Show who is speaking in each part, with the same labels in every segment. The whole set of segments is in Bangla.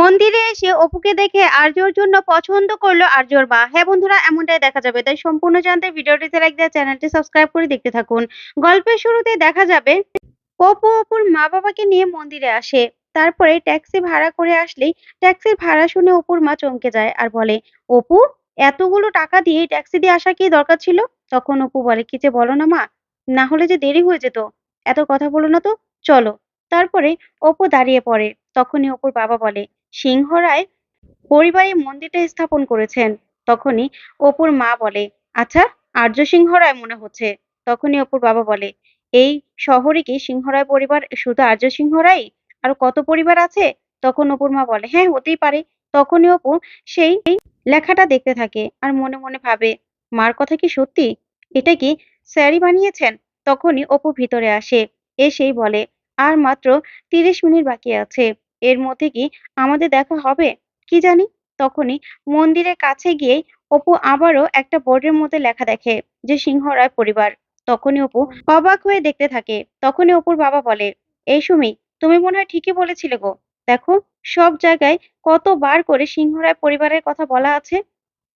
Speaker 1: মন্দিরে এসে অপুকে দেখে আর্যর জন্য পছন্দ করল আর্যর মা। হ্যাঁ বন্ধুরা, এমনটাই দেখা যাবে। তাই সম্পূর্ণ জানতে ভিডিওটিতে লাইক দিয়ে চ্যানেলটি সাবস্ক্রাইব করে দেখতে থাকুন। গল্পের শুরুতে দেখা যাবে, অপু অপুর মা বাবাকে নিয়ে মন্দিরে আসে। তারপরে ট্যাক্সি ভাড়া করে আসলেই ট্যাক্সির ভাড়া শুনে অপুর মা চমকে যায় আর বলে, অপু, এতগুলো টাকা দিয়ে ট্যাক্সি দিয়ে আসা কি দরকার ছিল? তখন অপু বলে, কি যে বলো না মা, না হলে যে দেরি হয়ে যেত। এত কথা বলো না তো, চলো। তারপরে অপু দাঁড়িয়ে পড়ে। তখনই অপুর বাবা বলে সিংহরায় পরিবারে মন্দিরটা স্থাপন করেছেন। তখনই অপুর মা বলে আচ্ছা আর্য সিংহ রায় মনে হচ্ছে। তখনই অপুর বাবা বলে, এই শহরে কি সিংহরায় পরিবার শুধু আর্য সিংহ রায় আর কত পরিবার আছে? তখন অপুর মা বলে হ্যাঁ হতেই পারে। তখনই অপু সেই লেখাটা দেখতে থাকে আর মনে মনে ভাবে, মার কথা কি সত্যি? এটা কি স্যারই বানিয়েছেন? তখনই অপু ভিতরে আসে, এসেই বলে, আর মাত্র তিরিশ মিনিট বাকি আছে। এর মধ্যে কি আমাদের দেখা হবে? কি জানি? তখনই মন্দিরের কাছে গিয়ে অপু আবারও একটা বোর্ডের মধ্যে লেখা দেখে যে সিংহরায় পরিবার। তখনই অপু অবাক হয়ে দেখতে থাকে। তখনই অপুর বাবা বলে, এই সুমি, তুমি মনে হয় ঠিকই বলেছিলে গো। দেখো, সব জায়গায় কতবার করে সিংহ রায় পরিবারের কথা বলা আছে।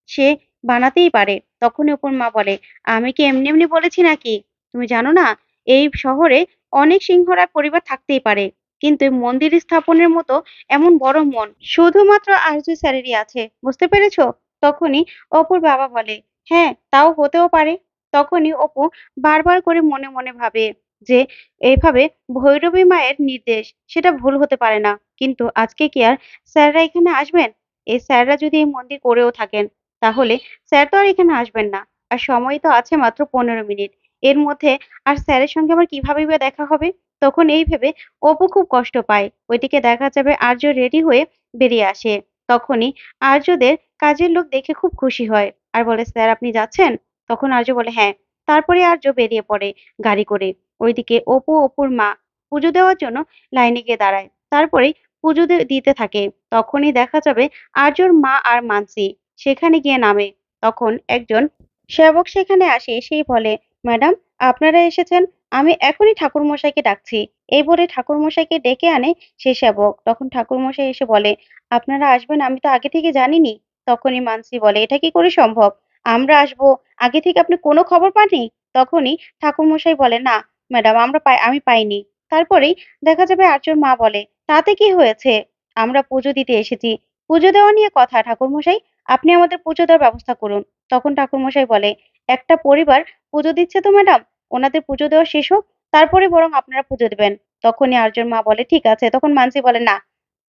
Speaker 1: সে বানাতেই পারে। তখনই অপুর মা বলে, আমি কি এমনি এমনি বলেছি নাকি? তুমি জানো না, এই শহরে অনেক সিংহরায় পরিবার থাকতেই পারে। কিন্তু মন্দির স্থাপনের মতো এমন বড় মন শুধুমাত্র আরজু স্যারেরই আছে, বুঝতে পেরেছ? তখনই অপুর বাবা বলে হ্যাঁ তাও হতেও পারে। তখনই অপু বারবার করে মনে মনে ভাবে যে, এইভাবে ভৈরবী মায়ের নির্দেশ, সেটা ভুল হতে পারে না। কিন্তু আজকে কি আর স্যাররা এখানে আসবেন? এই স্যাররা যদি এই মন্দির করেও থাকেন, তাহলে স্যার তো আর এখানে আসবেন না। আর সময় তো আছে মাত্র পনেরো মিনিট। এর মধ্যে আর স্যারের সঙ্গে আমার কীভাবে বা দেখা হবে? তখন এই ভেবে অপু খুব কষ্ট পায়। ওইদিকে দেখা যাবে আর্য রেডি হয়ে বেরিয়ে আসে। তখনই আর্যদের কাজের লোক দেখে খুব খুশি হয়। আর বলে, স্যার, আপনি যাচ্ছেন? তখন আর্য বলে হ্যাঁ। তারপরে আর্য বেরিয়ে পড়ে গাড়ি করে। ওইদিকে অপু, অপুর মা পুজো দেওয়ার জন্য লাইনে গিয়ে দাঁড়ায়। তারপরে পুজো দিতে থাকে। তখনই দেখা যাবে আর্যর মা আর মানসি সেখানে গিয়ে নামে। তখন একজন সেবক সেখানে আসে সেই বলে ম্যাডাম, আপনারা এসেছেন, আমি এখনই ঠাকুরমশাইকে ডাকছি। এই বলে ঠাকুরমশাইকে ডেকে আনে সে সেবক। তখন ঠাকুরমশাই এসে বলে, আপনারা আসবেন, আমি তো আগে থেকে জানিনি। তখনই মানসি বলে, এটা কি করে সম্ভব? আমরা আসব, আগে থেকে আপনি কোনো খবর পাননি? তখনই ঠাকুরমশাই বলে, না, ম্যাডাম, আমরা পাই, আমি পাইনি। তারপরেই দেখা যাবে আর্যর মা বলে, তাতে কি হয়েছে? আমরা পুজো দিতে এসেছি। পুজো দেওয়া নিয়ে কথা, ঠাকুরমশাই? আপনি আমাদের পুজো দেওয়ার ব্যবস্থা করুন। তখন ঠাকুরমশাই বলে একটা পরিবার পুজো দিচ্ছে তো ম্যাডাম ওনাদের পুজো দেওয়া শেষ হোক, তারপরে বরং আপনারা পুজো দেবেন। তখনই আর্যর মা বলে, ঠিক আছে। তখন মানসি বলে, না,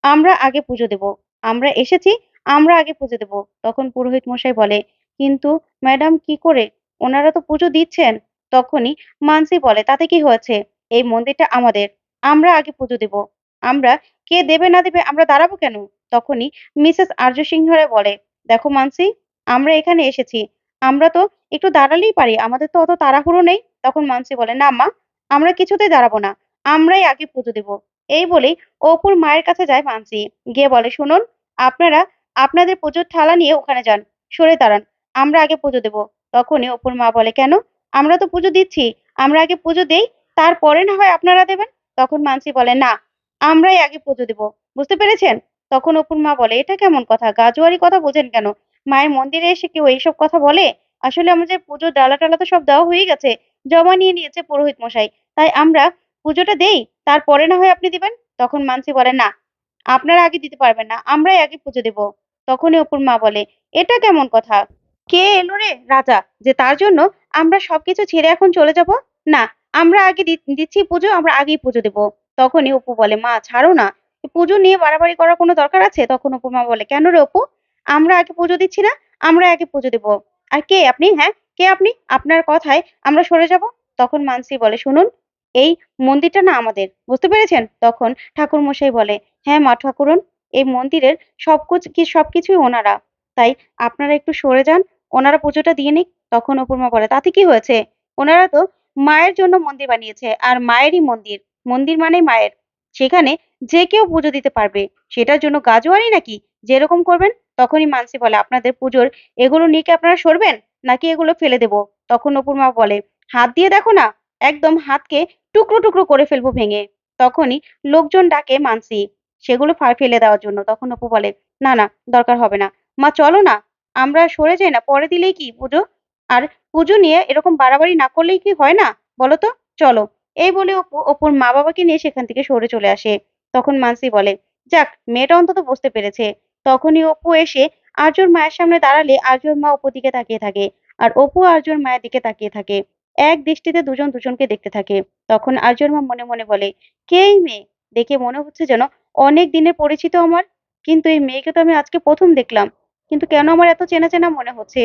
Speaker 1: আমরা আগে পুজো দেব। আমরা এসেছি, আমরা আগে পুজো দেব। তখন পুরোহিত মশাই বলে, কিন্তু ম্যাডাম কি করে? ওনারা তো পুজো দিচ্ছেন। তখনই মানসি বলে, তাতে কি হয়েছে? এই মন্দিরটা আমাদের। আমরা আগে পুজো দেব। আমরা কে দেবে না দেবে, আমরা দাঁড়াবো কেন? তখনই মিসেস আর্য সিংহরে বলে, দেখো মানসি, আমরা এখানে এসেছি। আমরা তো একটু দাঁড়ালেই পারি, আমাদের তো অত তাড়াহুড়ো নেই। তখন মানসি বলে, না মা, আমরা কিছুতেই দাঁড়াবো না, আমরাই আগে পুজো দেব। এই বলেই অপুর মায়ের কাছে যায় মানসি। গিয়ে বলে, শুনুন, আপনারা আপনাদের পুজোর থালা নিয়ে ওখানে যান, সরে দাঁড়ান, আমরা আগে পুজো দেব। তখনই অপুর মা বলে, কেন? আমরা তো পুজো দিচ্ছি, আমরা আগে পুজো দেই, তারপরে না হয় আপনারা দেবেন? তখন মানসি বলে, না, আমরাই আগে পুজো দেব। বুঝতে পেরেছেন? তখন অপুর মা বলে, এটা কেমন কথা? গাজুয়ারি কথা বোঝেন কেন? মায়ের মন্দিরে এসে কেউ এইসব কথা বলে? আসলে আমাদের পুজোর ডালা টালা তো সব দেওয়া হয়ে গেছে, জমা নিয়ে নিয়েছে পুরোহিত মশাই। তাই আমরা পুজোটা দেই, তারপরে না হয় আপনি দিবেন? তখন মানসি বলে, না, আপনারা আগে দিতে পারবেন না, আমরাই আগে পুজো দেব। তখনই অপুর মা বলে, এটা কেমন কথা? কে এলো রে রাজা? যে তার জন্য আমরা সবকিছু ছেড়ে এখন চলে যাব? না, আমরা আগে দিচ্ছি পুজো, আমরা আগেই পুজো দেব। তখনই অপু বলে, মা, ছাড়ো না। পুজো নিয়ে বাড়াবাড়ি করার কোনো দরকার আছে? তখন অপু মা বলে, কেন রে অপু? আমরা আগে পুজো দিচ্ছি না, আমরা আগে পুজো দেব। আর কে আপনি? হ্যাঁ কে আপনি? আপনার কথায় আমরা সরে যাব। তখন মানসি বলে, শুনুন, এই মন্দিরটা না আমাদের, বুঝতে পেরেছেন? তখন ঠাকুর মশাই বলে হ্যাঁ মা ঠাকুরন, এই মন্দিরের সবকিছু কি সবকিছুই ওনারা। তাই আপনারা একটু সরে যান, ওনারা পুজোটা দিয়ে নিক। তখন অপূর্মা বলে, তাতে কি হয়েছে? ওনারা তো মায়ের জন্য মন্দির বানিয়েছে, আর মায়েরই মন্দির। মন্দির মানে মায়ের। সেখানে যে কেউ পুজো দিতে পারবে। সেটার জন্য গাজোয়ারি নাকি? যেরকম করবেন তখনই মানসি বলে, আপনাদের পুজোর এগুলো নিয়ে কি আপনারা সরবেন? নাকি এগুলো ফেলে দেবো? তখন অপূর্মা বলে, হাত দিয়ে দেখো না, একদম হাতকে টুকরো টুকরো করে ফেলব ভেঙে। তখনই লোকজন ডাকে মানসি, সেগুলো ফেলে দেওয়ার জন্য। তখন অপু বলে, না না, দরকার হবে না। মা, চলো না, আমরা সরে যাই না, পরে দিলেই কি পুজো? আর পুজো নিয়ে এরকম বাড়াবাড়ি না করলেই কি হয় না? বলো তো, চলো। এই বলে অপু, অপুর মা বাবাকে নিয়ে সেখান থেকে সরে চলে আসে। তখন মানসি বলে, যাক, মেয়েটা অন্তত বুঝতে পেরেছে। তখনই অপু এসে আর্যর মায়ের সামনে দাঁড়ালে আর্যর মা অপুর দিকে তাকিয়ে থাকে আর অপু আর্যর মায়ের দিকে তাকিয়ে থাকে। এক দৃষ্টিতে দুজন দুজনকে দেখতে থাকে। তখন আর্যর মা মনে মনে বলে, কে এই মেয়ে? দেখে মনে হচ্ছে যেন অনেক দিনের পরিচিত আমার। কিন্তু এই মেয়েকে তো আমি আজকে প্রথম দেখলাম। কিন্তু কেন আমার এত চেনা চেনা মনে হচ্ছে?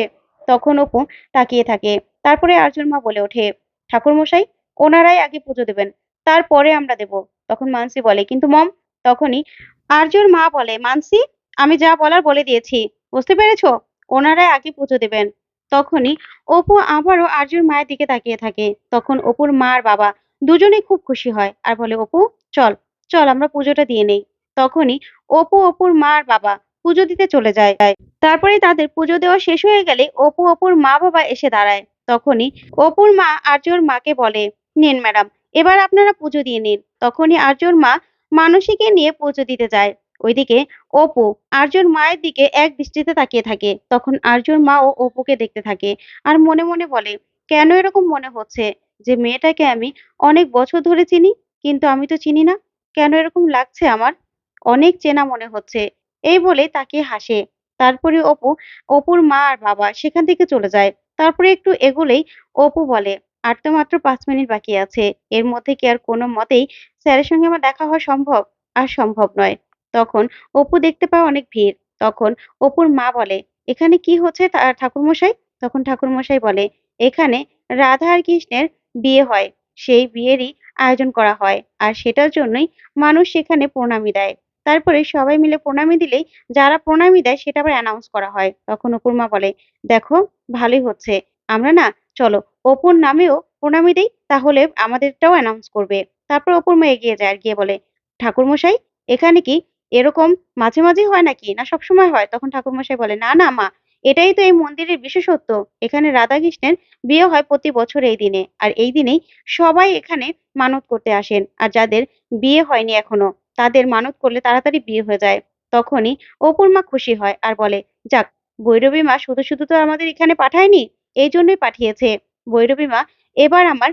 Speaker 1: তখন অপু তাকিয়ে থাকে। তারপরে আর্যর মা বলে ওঠে ঠাকুর মশাই ওনারাই আগে পুজো দেবেন, তারপরে আমরা দেব। তখন মানসি বলে, কিন্তু মম, তখনই। আর্যর মা বলে, মানসি আমি যা বলার বলে দিয়েছি, বুঝতে পেরেছ? ওনারাই আগে পুজো দেবেন। তখনই অপু আবারও আর্যর মায়ের দিকে তাকিয়ে থাকে। তখন অপুর মা আর বাবা দুজনেই খুব খুশি হয় আর বলে, অপু, চল চল, আমরা পুজোটা দিয়ে নেই। তখনই অপু, অপুর মা আর বাবা পুজো দিতে চলে যায়। তারপরে তাদের পুজো দেওয়া শেষ হয়ে গেলে অপু, অপুর মা, বাবা এসে দাঁড়ায়। তখনই অপুর মা আর্যর মাকে বলে, নিন ম্যাডাম, এবার আপনারা পুজো দিয়ে নিন। তখনই আর্যর মা মানসীকে নিয়ে পুজো দিতে যায়। ওইদিকে অপু আর্যর মায়ের দিকে এক দৃষ্টিতে তাকিয়ে থাকে। তখন আর্যর মা ও অপুকে দেখতে থাকে আর মনে মনে বলে, কেন এরকম মনে হচ্ছে যে মেয়েটাকে আমি অনেক বছর ধরে চিনি, কিন্তু আমি তো চিনি না? কেন এরকম লাগছে আমার? অনেক চেনা মনে হচ্ছে। এই বলে তাকে হাসে। তারপরে অপু, অপুর মা আর বাবা সেখান থেকে চলে যায়। তারপরে একটু এগোলেই অপু বলে, আর তো মাত্র পাঁচ মিনিট বাকি আছে। এর মধ্যে কি আর কোনো মতেই স্যারের সঙ্গে আমার দেখা হওয়া সম্ভব? আর সম্ভব নয়। তখন অপু দেখতে পায় অনেক ভিড়। তখন অপুর মা বলে, এখানে কি হচ্ছে ঠাকুরমশাই? তখন ঠাকুরমশাই বলে, এখানে রাধা আর কৃষ্ণের বিয়ে হয়। সেই বিয়েরই আয়োজন করা হয় আর সেটার জন্যই মানুষ সেখানে প্রণামী দেয়। তারপরে সবাই মিলে প্রণামী দিলেই যারা প্রণামী দেয় সেটা আবার অ্যানাউন্স করা হয়। তখন অপুর মা বলে, দেখো, ভালোই হচ্ছে। আমরা না, চলো, অপুর নামেও প্রণামী দিই, তাহলে আমাদেরটাও অ্যানাউন্স করবে। তারপর অপুর মা এগিয়ে যায় আর গিয়ে বলে, ঠাকুরমশাই, এখানে কি এরকম মাঝে মাঝে হয় নাকি? না সবসময় হয়? তখন ঠাকুরমশাই বলে, না না, মা, এটাই তো এই মন্দিরের বিশেষত্ব। এখানে রাধা কৃষ্ণের বিয়ে হয় প্রতি বছর এই দিনে। আর এই দিনেই সবাই এখানে মানত করতে আসেন। আর যাদের বিয়ে হয়নি এখনও, তাদের মানত করলে তাড়াতাড়ি বিয়ে হয়ে যায়। তখনই অপুর মা খুশি হয় আর বলে, যাক, ভৈরবী মা শুধু শুধু তো আমাদের এখানে পাঠায়নি, এই জন্যই পাঠিয়েছে। ভৈরবী মা, এবার আমার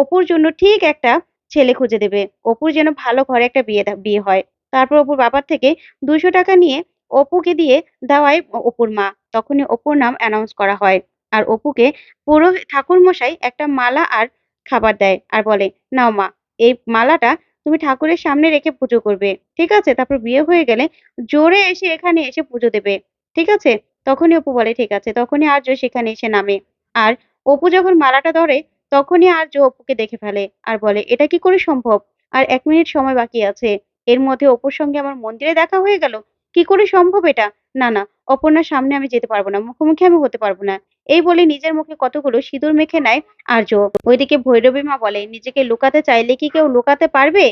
Speaker 1: অপুর জন্য ঠিক একটা ছেলে খুঁজে দেবে। অপুর যেন ভালো ঘরে একটা বিয়ে বিয়ে হয়। তারপর অপুর বাবার থেকে দুশো টাকা নিয়ে অপুকে দিয়ে দেওয়ায় অপুর মা। তখনই অপুর নাম অ্যানাউন্স করা হয়। আর অপুকে পুরো ঠাকুর মশাই একটা মালা আর খাবার দেয় আর বলে, নাও মা, এই মালাটা তুমি ঠাকুরের সামনে রেখে পুজো করবে। ঠিক আছে? তারপর বিয়ে হয়ে গেলে জোরে এসে এখানে এসে পুজো দেবে। ঠিক আছে? তখনই অপু বলে, ঠিক আছে। তখনই আর্য সেখানে এসে নামে। আর অপু যখন মালাটা ধরে, তখনই আর্য অপুকে দেখে ফেলে আর বলে, এটা কি করে সম্ভব? আর এক মিনিট সময় বাকি আছে। এর মধ্যে অপুর সঙ্গে আমার মন্দিরে দেখা হয়ে গেল। কি করে সম্ভব এটা? না না, অপর্ণার সামনে আমি যেতে পারব না, মুখোমুখি আমি হতে পারব না। এই বলে নিজের মুখে কতগুলো সিঁদুর মেখে নেয় আর্য। ওইদিকে ভৈরবী মা বলে, নিজেকে লুকাতে চাইলে কি কেউ লুকাতে পারবে?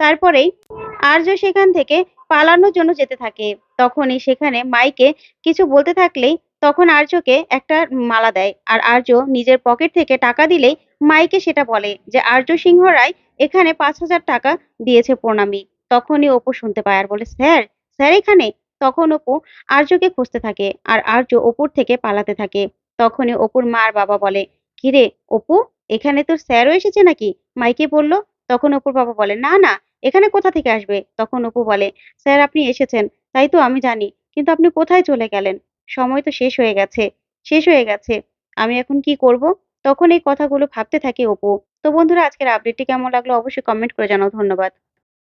Speaker 1: তারপরেই আর্য সেখান থেকে পালানোর জন্য যেতে থাকে। তখনই সেখানে মাইকে কিছু বলতে থাকলেই তখন আর্যকে একটা মালা দেয়। আর আর্য নিজের পকেট থেকে টাকা দিলেই মাইকে সেটা বলে যে, আর্য সিংহ রায় এখানে পাঁচ হাজার টাকা দিয়েছে প্রণামী। তখনই অপু শুনতে পায় আর বলে, স্যার স্যার এখানে? তখন অপু আর্যকে খুঁজতে থাকে আর আর্য অপুর থেকে পালাতে থাকে। তখনই অপুর মা আর বাবা বলে কিরে অপু, এখানে তোর স্যারও এসেছে নাকি? মাইকে বলল। তখন অপুর বাবা বলে, না না, এখানে কোথা থেকে আসবে? তখন অপু বলে, স্যার, আপনি এসেছেন, তাই তো আমি জানি, কিন্তু আপনি কোথায় চলে গেলেন? সময় তো শেষ হয়ে গেছে, শেষ হয়ে গেছে, আমি এখন কি করব? তখন এই কথাগুলো ভাবতে থাকে অপু। তো বন্ধুরা, আজকের আপডেটটি কেমন লাগল অবশ্যই কমেন্ট করে জানাও, ধন্যবাদ।